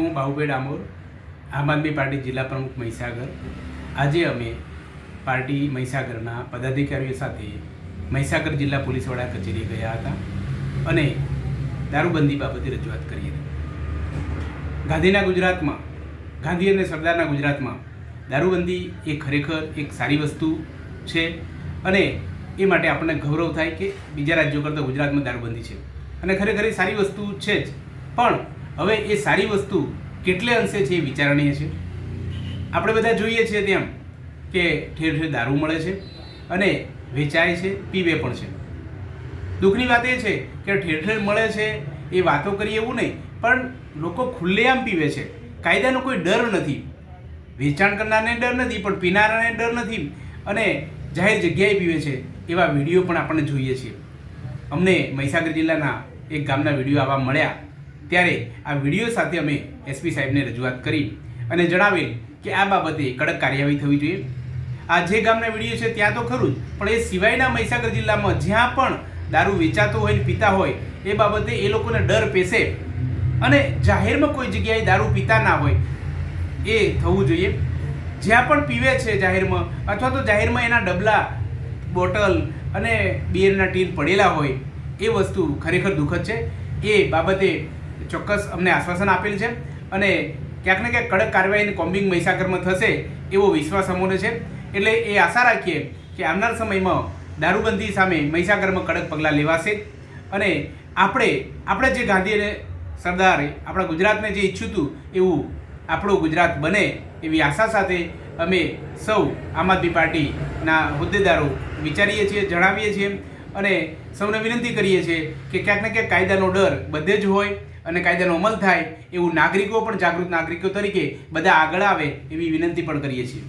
હું બાહુભાઈ ડામોર આમ આદમી પાર્ટી જિલ્લા પ્રમુખ મહીસાગર. આજે અમે પાર્ટી મહીસાગરના પદાધિકારીઓ સાથે મહીસાગર જિલ્લા પોલીસ વડા કચેરીએ ગયા હતા અને દારૂબંધી બાબતે રજૂઆત કરી હતી. ગાંધીના ગુજરાતમાં, ગાંધી અને સરદારના ગુજરાતમાં દારૂબંધી એ ખરેખર એક સારી વસ્તુ છે અને એ માટે આપણને ગૌરવ થાય કે બીજા રાજ્યો કરતાં ગુજરાતમાં દારૂબંધી છે. અને ખરેખર એ સારી વસ્તુ છે જ. પણ હવે એ સારી વસ્તુ કેટલે અંશે છે એ વિચારણીય છે? આપણે બધા જોઈએ છીએ તેમ કે ઠેર ઠેર દારૂ મળે છે અને વેચાય છે, પીવે પણ છે. દુઃખની વાત એ છે કે ઠેર ઠેર મળે છે એ વાતો કરીએ એવું નહીં, પણ લોકો ખુલ્લેઆમ પીવે છે. કાયદાનો કોઈ ડર નથી. વેચાણ કરનારને ડર નથી, પણ પીનારાને ડર નથી અને જાહેર જગ્યાએ પીવે છે એવા વીડિયો પણ આપણને જોઈએ છીએ. અમને મહીસાગર જિલ્લાના એક ગામના વીડિયો આવા મળ્યા. ત્યારે આ વીડિયો સાથે અમે એસપી સાહેબને રજૂઆત કરી અને જણાવેલ કે આ બાબતે કડક કાર્યવાહી થવી જોઈએ. આ જે ગામના વીડિયો છે ત્યાં તો ખરું જ, પણ એ સિવાયના મહીસાગર જિલ્લામાં જ્યાં પણ દારૂ વેચાતો હોય પીતા હોય, એ બાબતે એ લોકોને ડર પેસે. અને જાહેરમાં કોઈ જગ્યાએ દારૂ પીતા ના હોય, એ થવું જોઈએ. જ્યાં પણ પીવે છે જાહેરમાં, અથવા તો જાહેરમાં એના ડબલા, બોટલ અને બિયરના ટીન પડેલા હોય, એ વસ્તુ ખરેખર દુઃખદ છે. એ બાબતે ચોક્કસ અમને આશ્વાસન આપેલ છે અને ક્યાંક ને ક્યાંક કડક કાર્યવાહી કોમ્બિંગ મહીસાગરમાં થશે એવો વિશ્વાસ અમોને છે. એટલે એ આશા રાખીએ કે આવનાર સમયમાં દારૂબંધી સામે મહીસાગરમાં કડક પગલાં લેવાશે અને આપણે આપણે જે ગાંધી અને સરદારે આપણા ગુજરાતને જે ઈચ્છ્યું હતું એવું આપણું ગુજરાત બને એવી આશા સાથે અમે સૌ આમ આદમી પાર્ટીના હોદ્દેદારો વિચારીએ છીએ, જણાવીએ છીએ અને સૌને વિનંતી કરીએ છીએ કે ક્યાંક ને ક્યાંક કાયદાનો ડર બધે જ હોય અને કાયદાનો અમલ થાય, એવું નાગરિકો પણ જાગૃત નાગરિકો તરીકે બધા આગળ આવે એવી વિનંતી પણ કરીએ છીએ.